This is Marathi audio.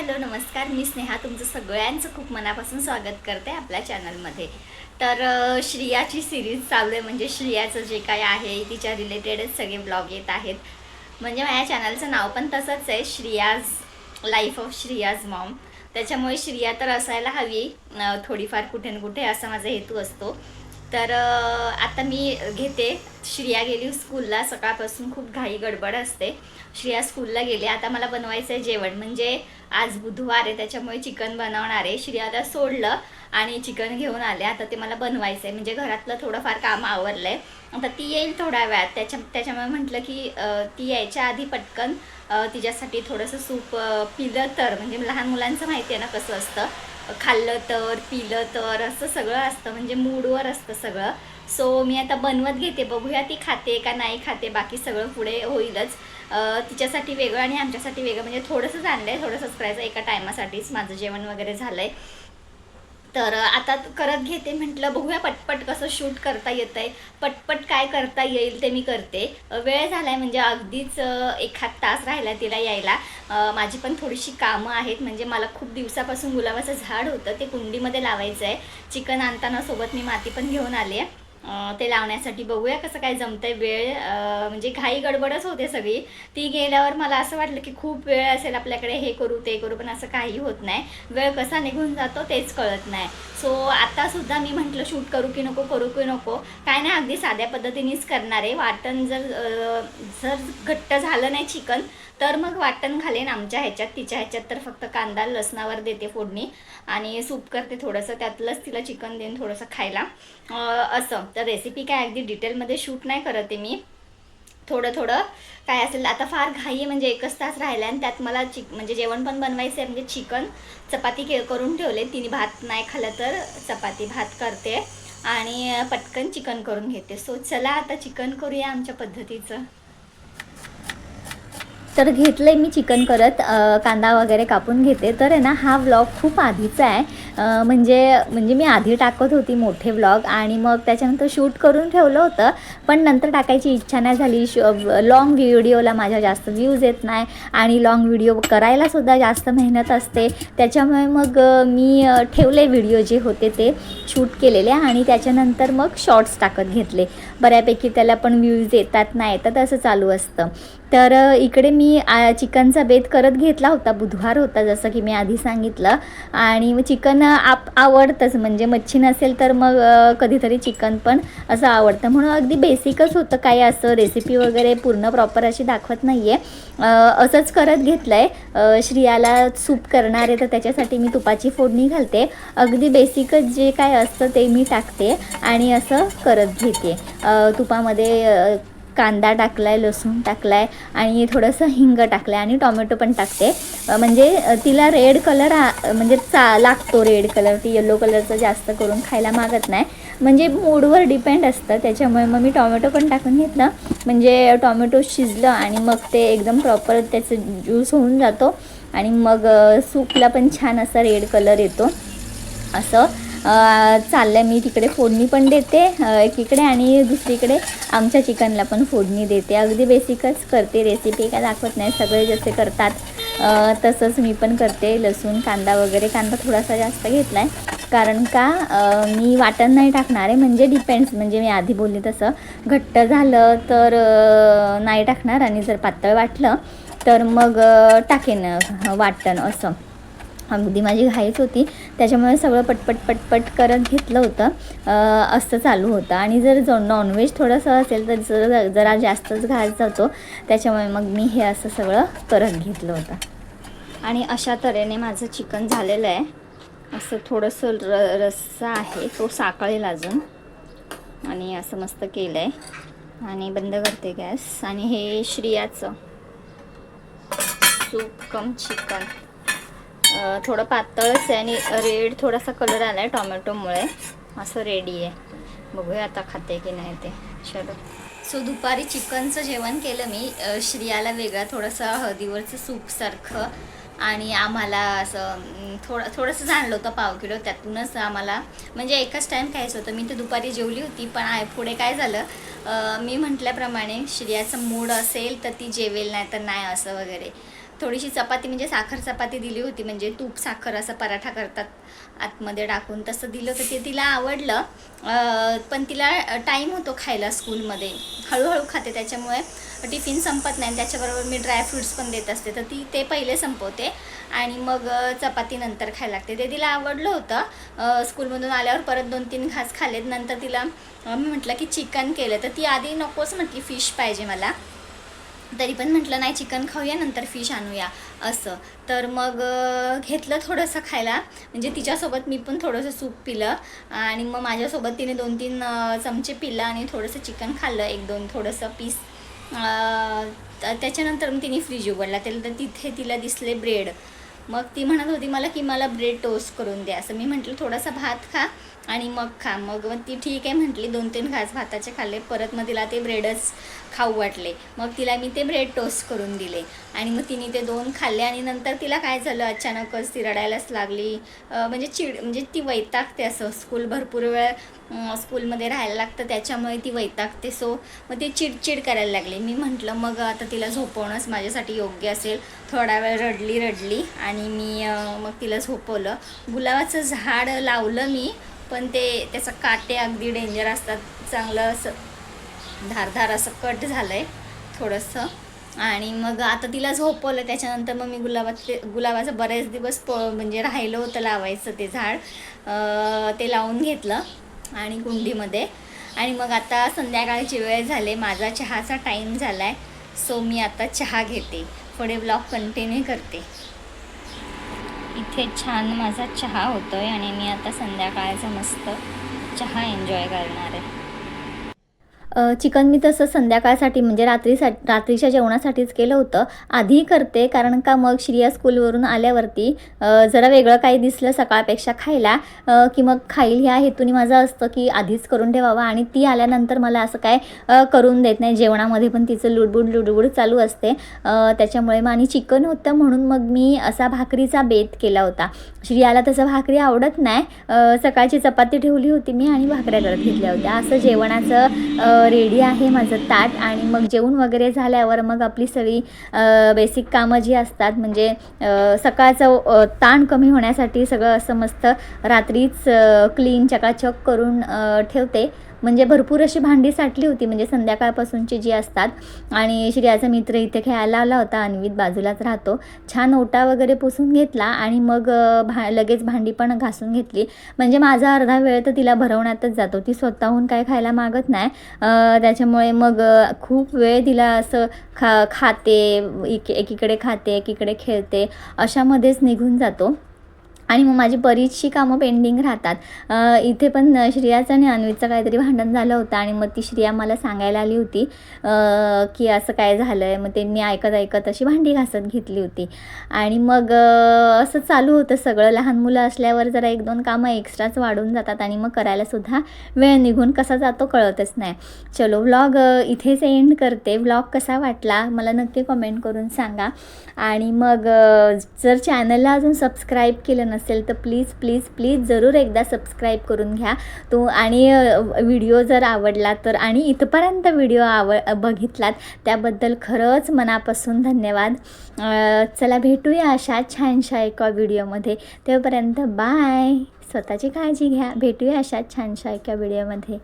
हॅलो नमस्कार. मी स्नेहा. तुमचं सगळ्यांचं खूप मनापासून स्वागत करते आपल्या चॅनलमध्ये. तर श्रियाची सिरीज चालू आहे. म्हणजे श्रियाचं जे काय आहे तिच्या रिलेटेडच सगळे ब्लॉग येत आहेत. म्हणजे माझ्या चॅनलचं नाव पण तसंच आहे Shriya's life of Shriya's mom त्याच्यामुळे श्रिया तर असायला हवी थोडीफार कुठे ना कुठे असा माझा हेतू असतो. तर आता मी घेते. श्रिया गेली स्कूलला. सकाळपासून खूप घाई गडबड असते. श्रिया स्कूलला गेली. आता मला बनवायचं आहे जेवण. म्हणजे आज बुधवार आहे त्याच्यामुळे चिकन बनवणार आहे. श्रियाला सोडलं आणि चिकन घेऊन आले. आता ते मला बनवायचं आहे म्हणजे घरातलं थोडंफार काम आवरलं आहे आता ती येईल थोड्या वेळात. त्याच्या त्याच्यामुळे म्हटलं की ती यायच्या आधी पटकन तिच्यासाठी थोडंसं सूप पिलं तर. म्हणजे लहान मुलांचं माहिती आहे ना कसं असतं. खाल्लं तर पिलं तर असं सगळं असतं. म्हणजे मूडवर असतं सगळं. सो मी आता बनवत घेते. बघूया ती खाते का नाही खाते. बाकी सगळं पुढे होईलच. तिच्यासाठी वेगळं आणि आमच्यासाठी वेगळं. म्हणजे थोडंसंच आणलं आहे. थोडंसंच करायचं एका टायमासाठीच माझं जेवण वगैरे झालं आहे तर आता करत घेते म्हटलं बघूया पटपट कसं शूट करता येतं आहे पटपट काय करता येईल ते मी करते. वेळ झाला आहे म्हणजे अगदीच एखाद तास राहिला तिला यायला. माझी पण थोडीशी कामं आहेत म्हणजे मला खूप दिवसापासून गुलाबाचं झाड होतं ते कुंडीमध्ये लावायचं आहे चिकन आणताना सोबत मी माती पण घेऊन आली आहे ते लावण्यासाठी बघूया कसं काय जमतंय वेळ. म्हणजे घाई गडबडच होते सगळी. ती गेल्यावर मला असं वाटलं की खूप वेळ असेल आपल्याकडे हे करू ते करू पण असं काही होत नाही. वेळ कसा निघून जातो तेच कळत नाही. सो आत्तासुद्धा मी म्हटलं शूट करू की नको करू की नको. काय नाही अगदी साध्या पद्धतीनेच करणार आहे. वाटण जर जर घट्ट झालं नाही चिकन तर मग वाटण घालेन आमच्या ह्याच्यात. तिच्या ह्याच्यात तर फक्त कांदा लसणावर देते फोडणी. आणि सूप करते थोडंसं. त्यातलंच तिला चिकन देईन थोडंसं खायला. असं. तर रेसिपी काय अगदी डिटेलमध्ये शूट नाही करत आहे मी. थोडं थोडं काय असेल आता फार घाई आहे म्हणजे एकच तास राहिला आणि त्यात मला चिक म्हणजे जेवण पण बनवायचं आहे म्हणजे चिकन चपाती के करून ठेवले. तिने भात नाही खाल्लं तर चपाती भात करते आणि पटकन चिकन करून घेते. सो चला आता चिकन करूया आमच्या पद्धतीचं. तर घेतलंय मी चिकन करत. कांदा वगैरे कापून घेते. तर आहे ना हा व्लॉग खूप आधीचा आहे. म्हणजे म्हणजे मी आधी टाकत होती मोठे व्लॉग आणि मग त्याच्यानंतर शूट करून ठेवलं होतं. पण नंतर टाकायची इच्छा नाही झाली. श लाँग व्हिडिओला माझ्या जास्त व्ह्यूज येत नाही आणि लाँग व्हिडिओ करायलासुद्धा जास्त मेहनत असते. त्याच्यामुळे मग मी ठेवले व्हिडिओ जे होते ते शूट केलेले आणि त्याच्यानंतर मग शॉर्ट्स टाकत घेतले. बऱ्यापैकी त्याला पण व्ह्यूज येतात नाही येतात असं चालू असतं. तर इकडे मी आ, चिकनचा बेत करत घेतला होता. बुधवार होता जसं की मी आधी सांगितलं. आणि चिकन आप आवडतंच. म्हणजे मच्छी नसेल तर मग कधीतरी चिकन पण असं आवडतं. म्हणून अगदी बेसिकच होतं. काय असं रेसिपी वगैरे पूर्ण प्रॉपर अशी दाखवत नाही आहे असंच करत घेतलं आहे श्रियाला सूप करणार आहे तर त्याच्यासाठी मी तुपाची फोडणी घालते. अगदी बेसिकच जे काय असतं ते मी टाकते आणि असं करत घेते. तुपामध्ये कांदा टाकलाय लसूण टाकलाय आणि थोडंसं हिंग टाकलं आहे आणि टॉमॅटो पण टाकते. म्हणजे तिला रेड कलर म्हणजे चा लागतो रेड कलर ती येलो कलरचं जास्त करून खायला मागत नाही. म्हणजे मूडवर डिपेंड असतं. त्याच्यामुळे मग मी टॉमॅटो पण टाकून घेतलं. म्हणजे टॉमॅटो शिजलं आणि मग ते एकदम प्रॉपर त्याचं ज्यूस होऊन जातो. आणि मग सूपला पण छान असा रेड कलर येतो. असं. चाललं चाललंय. मी तिकडे फोडणी पण देते एकीकडे आणि दुसरीकडे आमच्या चिकनला पण फोडणी देते. अगदी बेसिकच करते रेसिपी काय दाखवत नाही. सगळे जसे करतात तसंच मी पण करते. लसूण कांदा वगैरे कांदा थोडासा जास्त घेतला आहे कारण का मी वाटण नाही टाकणार आहे. म्हणजे डिपेंड्स म्हणजे मी आधी बोलले तसं. घट्ट झालं तर नाही टाकणार. आणि जर पातळ वाटलं तर मग टाकेन वाटण असं. अगदी माझी घाईच होती. त्याच्यामुळे सगळं पटपट पटपट करत घेतलं होतं. असं चालू होतं. आणि जर जो नॉनव्हेज थोडंसं असेल तर जर जरा जास्तच घास जातो त्याच्यामुळे मग मी हे असं सगळं करत घेतलं होतं. आणि अशा तऱ्हेने माझं चिकन झालेलं आहे. असं थोडंसं र रस्सा आहे. तो साकळेल अजून. आणि असं मस्त केलं आहे आणि बंद करते गॅस. आणि हे श्रियाचं. सूप कम चिकन. थोडं पातळच आहे आणि रेड थोडासा कलर आला आहे टॉमॅटोमुळे असं रेडी आहे. बघूया आता खाते की नाही ते. चलो सो दुपारी चिकनचं जेवण केलं मी. श्रियाला वेगळं थोडंसं हळदीवरचं सूपसारखं आणि आम्हाला असं थोडं थोडंसं जाणलं होतं पाव किलो. त्यातूनच आम्हाला म्हणजे एकच टाईम खायचं होतं. मी ते दुपारी जेवली होती पण आहे पुढे काय झालं? मी म्हटल्याप्रमाणे श्रियाचं मूड असेल तर ती जेवेल नाही तर नाही असं वगैरे. थोडीशी चपाती म्हणजे साखर चपाती दिली होती. म्हणजे तूप साखर असं पराठा करतात आतमध्ये टाकून तसं दिलं होतं. ते तिला आवडलं. पण तिला टाईम होतो खायला स्कूलमध्ये हळूहळू खाते. त्याच्यामुळे टिफिन संपत नाही. त्याच्याबरोबर मी ड्रायफ्रुट्स पण देत असते. तर ती ते पहिले संपवते. आणि मग चपाती नंतर खायला लागते. ते तिला आवडलं होतं. स्कूलमधून आल्यावर परत दोन तीन घास खालेत. नंतर तिला मी म्हटलं की चिकन केलं. तर ती आधी नकोच म्हटली फिश पाहिजे मला. तरी पण म्हटलं नाही चिकन खाऊया नंतर फिश आणूया असं. तर मग घेतलं थोडंसं खायला. म्हणजे तिच्यासोबत मी पण थोडंसं सूप पिलं आणि मग माझ्यासोबत तिने दोन तीन चमचे पिलं आणि थोडंसं चिकन खाल्लं एक दोन थोडंसं पीस त्याच्यानंतर मग तिने फ्रीज उघडला. त्याला तर तिथे तिला दिसले ब्रेड मग ती म्हणत होती मला की मला ब्रेड टोस्ट करून द्या. असं मी म्हटलं थोडासा भात खा आणि मग खा. मग मग ती ठीक आहे म्हटली दोन तीन घास भाताचे खाल्ले परत मग तिला ते ब्रेडच खाऊ वाटले. मग तिला मी ते ब्रेड टोस्ट करून दिले आणि मग तिने ते दोन खाल्ले आणि नंतर तिला काय झालं अचानकच ती रडायलाच लागली. म्हणजे चिड म्हणजे ती वैतागते असं स्कूल भरपूर वेळ स्कूलमध्ये राहायला लागतं त्याच्यामुळे ती वैतागते. सो मग ती चिडचिड करायला लागली. मी म्हटलं मग आता तिला झोपवणंच माझ्यासाठी योग्य असेल. थोडा वेळ रडली रडली आणि मी मग तिला झोपवलं. गुलाबाचं झाड लावलं मी पण ते त्याचं काटे अगदी डेंजर असतात. चांगलं असं धारधार असं कट झालं आहे थोडंसं. आणि मग आता तिला झोपवलं. त्याच्यानंतर मग मी गुलाबाचे गुलाबाचं बरेच दिवस प म्हणजे राहिलं होतं लावायचं ते झाड. ते लावून घेतलं. आणि कुंडीमध्ये. आणि मग आता संध्याकाळची वेळ झाले माझा चहाचा टाईम झाला आहे सो मी आता चहा घेते. पुढे ब्लॉग कंटिन्यू करते. इथे छान माझा चहा होतो आहे आणि मी आता संध्याकाळचा मस्त चहा एन्जॉय करणार आहे. चिकन मी तसं संध्याकाळसाठी म्हणजे रात्रीसा रात्रीच्या जेवणासाठीच केलं होतं. आधी करते कारण का मग श्रिया स्कूलवरून आल्यावरती जरा वेगळं काही दिसलं सकाळपेक्षा खायला की मग खाईल ह्या हेतूने माझं असतं की आधीच करून ठेवावं आणि ती आल्यानंतर मला असं काय करून देत नाही. जेवणामध्ये पण तिचं लुडबुड लुडबुड चालू असते. त्याच्यामुळे मग आणि चिकन होतं म्हणून मग मी असा भाकरीचा बेत केला होता. श्रियाला तसं भाकरी आवडत नाही. सकाळची चपाती ठेवली होती मी आणि भाकऱ्या करत घेतल्या होत्या. असं जेवणाचं रेडी आहे माझं ताट आणि मग जेवण वगैरे झाल्यावर मग आपली सगळी बेसिक कामं जी असतात म्हणजे सकाळचं ताण कमी होण्यासाठी सगळं असं मस्त रात्रीच क्लीन चकाचक करून ठेवते. म्हणजे भरपूर अशी भांडी साठली होती म्हणजे संध्याकाळपासूनची जी असतात. आणि श्रियाचा मित्र इथे खेळायला आला होता अन्वित बाजूलाच राहतो. छान ओटा वगैरे पुसून घेतला आणि मग भा लगेच भांडी पण घासून घेतली. म्हणजे माझा अर्धा वेळ तर तिला भरवण्यातच जातो. ती स्वतःहून काय खायला मागत नाही. त्याच्यामुळे मग खूप वेळ तिला असं खा खाते एक एकीकडे खाते एकीकडे खेळते. अशामध्येच निघून जातो. आणि मग माझी बरीचशी कामं पेंडिंग राहतात. इथे पण श्रियाचं आणि अन्वितचं काहीतरी भांडण झालं होतं आणि मग ती श्रिया मला सांगायला आली होती की असं काय झालं आहे मग ते मी ऐकत ऐकत अशी भांडी घासत घेतली होती. आणि मग असं चालू होतं सगळं. लहान मुलं असल्यावर जरा एक दोन कामं एक्स्ट्राच वाढून जातात आणि मग करायलासुद्धा वेळ निघून कसा जातो कळतच नाही. चलो व्लॉग इथेच एंड करते. व्लॉग कसा वाटला मला नक्की कमेंट करून सांगा. आणि मग जर चॅनलला अजून सबस्क्राईब केलं नसेल तर प्लीज प्लीज प्लीज जरूर एकदा सबस्क्राईब करून घ्या. तो आणि व्हिडिओ जर आवडला तर आणि इथपर्यंत व्हिडिओ आव बघितलात त्याबद्दल खरंच मनापासून धन्यवाद. चला भेटूया अशा छानशा एका व्हिडिओमध्ये तेव्हापर्यंत बाय स्वतःची काळजी घ्या. भेटूया अशा छानशा एका व्हिडिओमध्ये